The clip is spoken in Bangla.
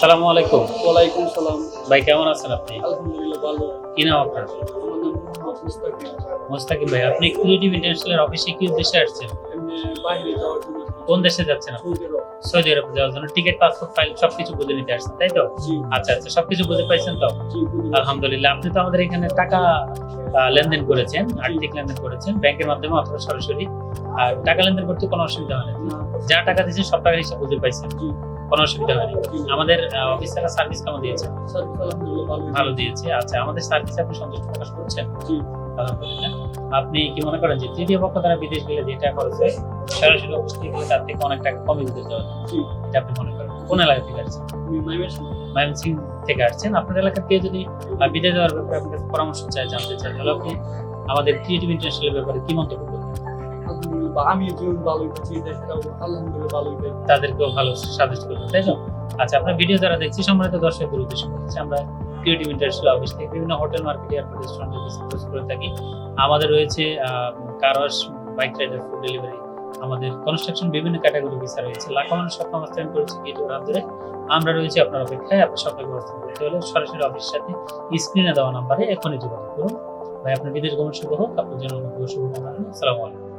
আসসালামু আলাইকুম। ওয়ালাইকুম সালাম। ভাই কেমন আছেন আপনি? আলহামদুলিল্লাহ ভালো। কি নাম আপনার? মুস্তাকিম। ভাই আপনি ক্রিয়েটিভ ইন্টারন্যাশনাল অফিসে কি উদ্দেশ্যে আসছেন? কোন দেশে যাচ্ছেন সৌদি আরব। যাওয়ার জন্য। টিকিট পাসপোর্ট ফাইল সবকিছু বুঝে নিতে আসছেন তাই তো? আচ্ছা আচ্ছা সবকিছু বুঝে পাইছেন তো? আলহামদুলিল্লাহ আপনি তো আমাদের এখানে টাকা লেনদেন করেছেন আর্থিক লেনদেন করেছেন ব্যাংকের মাধ্যমে অথবা সরাসরি। আর টাকা লেনদেন করতে কোনো অসুবিধা হয় না। যা টাকা দিয়েছেন সব টাকা হিসাব বুঝে পাইছেন। কোনো অসুবিধা হয়নি। আমাদের অফিসাররা সার্ভিস কেমন দিয়েছে? ভালো দিয়েছে। আচ্ছা আমাদের সার্ভিস আপনি সন্তুষ্ট প্রকাশ করছেন? আলহামদুলিল্লাহ আপনি কি মনে করেন যে তৃতীয় পক্ষ দ্বারা বিদেশ গেলে যেটা খরচ হয় সরাসরি অফিস থেকে গেলে তার থেকে অনেক টাকা কমে দিতে যাওয়া এটা আপনি মনে করেন? কোন এলাকা থেকে আসছেন। ময়মনসিং থেকে। আসছেন। আপনার এলাকার কেউ যদি বিদেশ যাওয়ার ব্যাপারে আপনার পরামর্শ চায় জানতে চান তাহলে আপনি আমাদের ক্রিয়েটিভ ইন্টারন্যাশনাল ব্যাপারে কি মন্তব্য আলহামদুলিল্লাহ আমি যেমন ভালোই দেশটাও আলহামদুলিল্লাহ ভালোই তাদেরকেও ভালো সাজেস্ট করবেন, তাই তো? আচ্ছা আপনার ভিডিও যারা দেখছি, সম্মানিত দর্শকদের আমরা ক্রিয়েটিভ ইন্টারন্যাশনাল অফিস থেকে বিভিন্ন হোটেল মার্কেট এয়ারপোর্ট বিজনেস করে থাকি। আমাদের রয়েছে car wash bike rider food delivery আমাদের কনস্ট্রাকশন বিভিন্ন ক্যাটাগরি ভিসা রয়েছে। লাখো মানুষ স্বপ্ন বাস্তবায়ন করেছে আমরা রয়েছি আপনার অপেক্ষায় আপনার ব্যবস্থা করতে হলে সরাসরি অফিসের সাথে স্ক্রিনে দেওয়া নাম্বারে এখনই যোগাযোগ করুন। ভাই, আপনার বিদেশ গমন শুভ হোক, আপনার জন্য অনেক শুভ কামনা রইল। আসসালামু আলাইকুম।